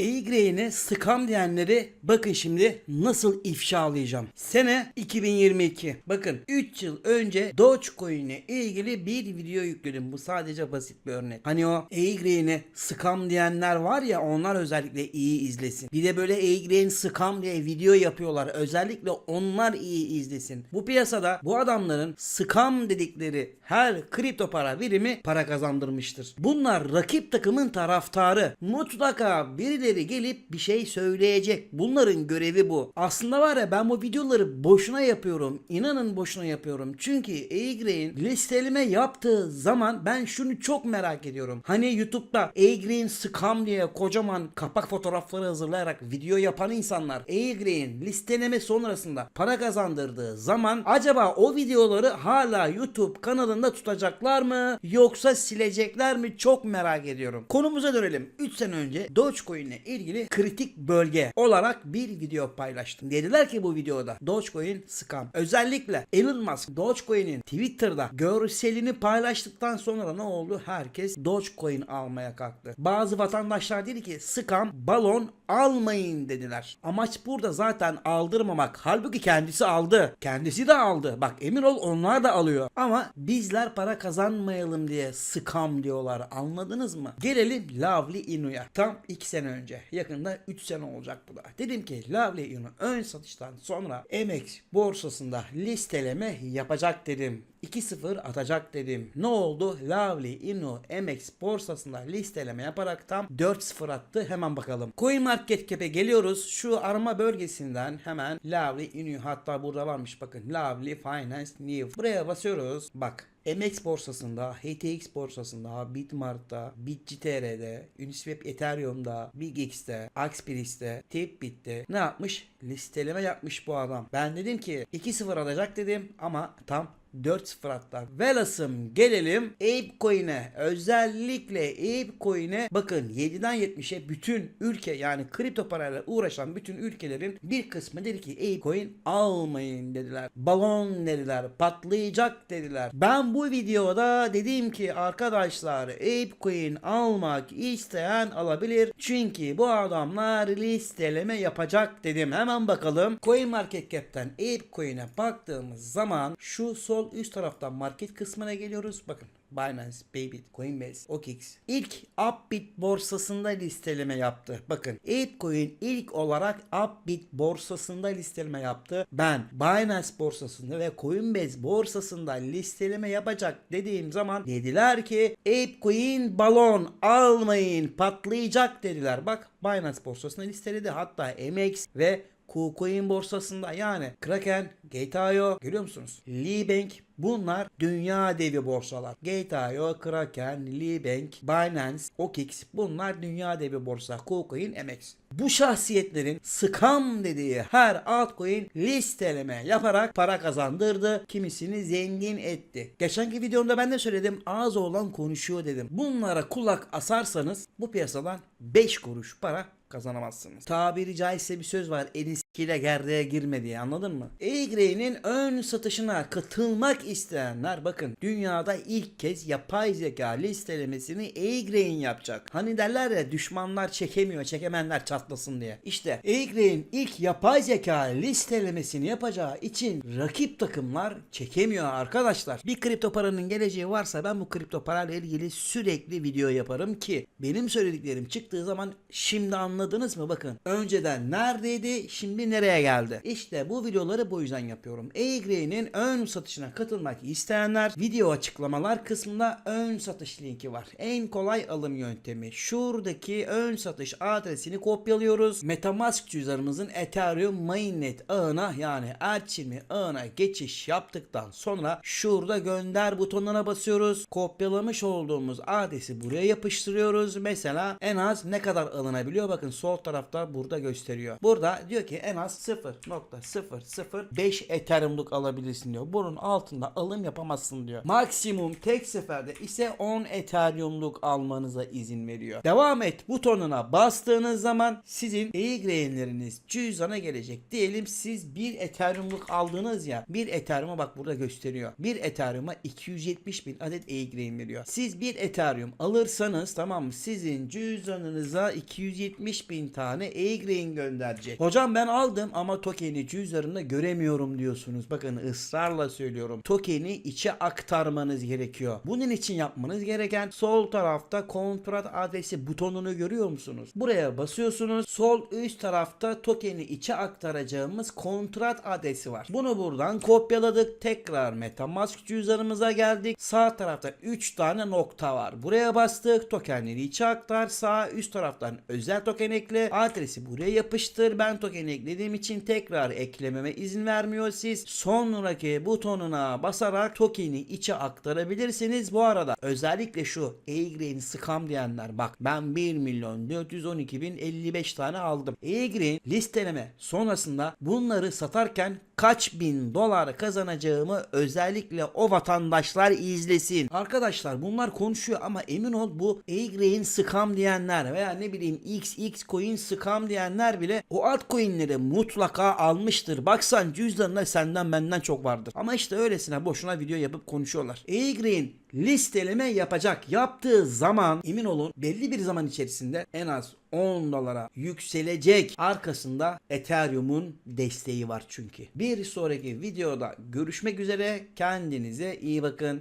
E-Grey'ine sıkam diyenleri bakın şimdi nasıl ifşalayacağım. Sene 2022. Bakın 3 yıl önce Dogecoin ile ilgili bir video yükledim. Bu sadece basit bir örnek. Hani o E-Grey'ine sıkam diyenler var ya onlar özellikle iyi izlesin. Bir de böyle E-Grey'in sıkam diye video yapıyorlar. Özellikle onlar iyi izlesin. Bu piyasada bu adamların sıkam dedikleri her kripto para birimi para kazandırmıştır. Bunlar rakip takımın taraftarı. Mutlaka birileri gelip bir şey söyleyecek. Bunların görevi bu. Aslında var ya ben bu videoları boşuna yapıyorum. İnanın boşuna yapıyorum. Çünkü A-Grain listeleme yaptığı zaman ben şunu çok merak ediyorum. Hani YouTube'da A-Grain scam diye kocaman kapak fotoğrafları hazırlayarak video yapan insanlar A-Grain listeleme sonrasında para kazandırdığı zaman acaba o videoları hala YouTube kanalında tutacaklar mı yoksa silecekler mi çok merak ediyorum. Konumuza dönelim. 3 sene önce Dogecoin ile ilgili kritik bölge olarak bir video paylaştım. Dediler ki bu videoda Dogecoin scam. Özellikle Elon Musk Dogecoin'in Twitter'da görselini paylaştıktan sonra ne oldu? Herkes Dogecoin almaya kalktı. Bazı vatandaşlar dedi ki scam balon almayın dediler. Amaç burada zaten aldırmamak. Halbuki kendisi aldı. Kendisi de aldı. Bak emin ol onlar da alıyor. Ama bizler para kazanmayalım diye scam diyorlar. Anladınız mı? Gelelim Lovely Inu'ya. Tam 2 sene önce. Yakında 3 sene olacak bu da. Dedim ki Lovely ön satıştan sonra MX borsasında listeleme yapacak dedim. 2-0 atacak dedim. Ne oldu? Lovely Inu MX borsasında listeleme yaparak tam 4-0 attı. Hemen bakalım. CoinMarketCap'e geliyoruz. Şu arama bölgesinden hemen Lovely Inu hatta burada varmış bakın. Lovely Finance New. Buraya basıyoruz. Bak MX borsasında, HTX borsasında, Bitmart'ta, BitGTR'de, Uniswap Ethereum'da, BigX'te, Axpiris'te, Tipbit'te ne yapmış? Listeleme yapmış bu adam. Ben dedim ki 2-0 alacak dedim ama tam 4-0 hatta. Velasım gelelim ApeCoin'e. Özellikle ApeCoin'e bakın 7'den 70'e bütün ülke yani kripto parayla uğraşan bütün ülkelerin bir kısmı dedi ki ApeCoin almayın dediler. Balon dediler. Patlayacak dediler. Ben bu videoda dedim ki arkadaşlar ApeCoin almak isteyen alabilir. Çünkü bu adamlar listeleme yapacak dedim. Hemen bakalım. CoinMarketCap'ten ApeCoin'e baktığımız zaman şu sol üst taraftan market kısmına geliyoruz. Bakın Binance, Bybit, Coinbase, OKX ilk Upbit borsasında listeleme yaptı. Bakın Apecoin ilk olarak Upbit borsasında listeleme yaptı. Ben Binance borsasında ve Coinbase borsasında listeleme yapacak dediğim zaman dediler ki Apecoin balon almayın patlayacak dediler. Bak Binance borsasında listeledi. Hatta MX ve KuCoin borsasında yani Kraken, Gate.io görüyor musunuz? Libank bunlar dünya devi borsalar. Gate.io, Kraken, Libank, Binance, OKX bunlar dünya devi borsa. KuCoin, MX. Bu şahsiyetlerin scam dediği her altcoin listeleme yaparak para kazandırdı. Kimisini zengin etti. Geçenki videomda ben de söyledim ağız olan konuşuyor dedim. Bunlara kulak asarsanız bu piyasadan 5 kuruş para kazanamazsınız. Tabiri caizse bir söz var. En eskiyle gerdeğe girme anladın mı? E-Grey'nin ön satışına katılmak isteyenler bakın dünyada ilk kez yapay zeka listelemesini E-Grey'in yapacak. Hani derler ya düşmanlar çekemiyor çekemenler çatlasın diye. İşte E-Grey'in ilk yapay zeka listelemesini yapacağı için rakip takımlar çekemiyor arkadaşlar. Bir kripto paranın geleceği varsa ben bu kripto parayla ilgili sürekli video yaparım ki benim söylediklerim çıktığı zaman şimdi anladınız mı? Bakın önceden neredeydi şimdi nereye geldi? İşte bu videoları bu yüzden yapıyorum. E-Grey'nin ön satışına katılmak isteyenler video açıklamalar kısmında ön satış linki var. En kolay alım yöntemi. Şuradaki ön satış adresini kopyalıyoruz. Metamask cüzdanımızın Ethereum mainnet ağına yani Erçinmi ağına geçiş yaptıktan sonra şurada gönder butonuna basıyoruz. Kopyalamış olduğumuz adresi buraya yapıştırıyoruz. Mesela en az ne kadar alınabiliyor? Bakın sol tarafta burada gösteriyor. Burada diyor ki en az 0.005 Ethereum'luk alabilirsin diyor. Bunun altında alım yapamazsın diyor. Maksimum tek seferde ise 10 Ethereum'luk almanıza izin veriyor. Devam et butonuna bastığınız zaman sizin e-grainleriniz cüzdana gelecek. Diyelim siz 1 Ethereum'luk aldınız ya. 1 Ethereum'a bak burada gösteriyor. 1 Ethereum'a 270 bin adet e-grain veriyor. Siz 1 Ethereum alırsanız tamam mı? Sizin cüzdanınıza 270 bin tane e-grain gönderecek. Hocam ben aldım ama tokeni cüzdanımda göremiyorum diyorsunuz. Bakın ısrarla söylüyorum. Tokeni içe aktarmanız gerekiyor. Bunun için yapmanız gereken sol tarafta kontrat adresi butonunu görüyor musunuz? Buraya basıyorsunuz. Sol üst tarafta tokeni içe aktaracağımız kontrat adresi var. Bunu buradan kopyaladık. Tekrar MetaMask cüzdanımıza geldik. Sağ tarafta 3 tane nokta var. Buraya bastık. Tokenleri içe aktar. Sağ üst taraftan özel token ekle. Adresi buraya yapıştır. Ben tokeni eklediğim için tekrar eklememe izin vermiyor siz. Sonraki butonuna basarak tokeni içe aktarabilirsiniz. Bu arada özellikle şu E-Grain scam diyenler bak ben 1 milyon 412 bin 55 tane aldım. E-Grain listeleme sonrasında bunları satarken kaç bin dolar kazanacağımı özellikle o vatandaşlar izlesin. Arkadaşlar bunlar konuşuyor ama emin ol bu A-Grain scam diyenler veya ne bileyim XX coin scam diyenler bile o altcoin'leri mutlaka almıştır. Baksan cüzdanında senden benden çok vardır. Ama işte öylesine boşuna video yapıp konuşuyorlar. A-Grain listeleme yapacak. Yaptığı zaman emin olun belli bir zaman içerisinde en az 10 dolara yükselecek. Arkasında Ethereum'un desteği var çünkü. Bir sonraki videoda görüşmek üzere. Kendinize iyi bakın.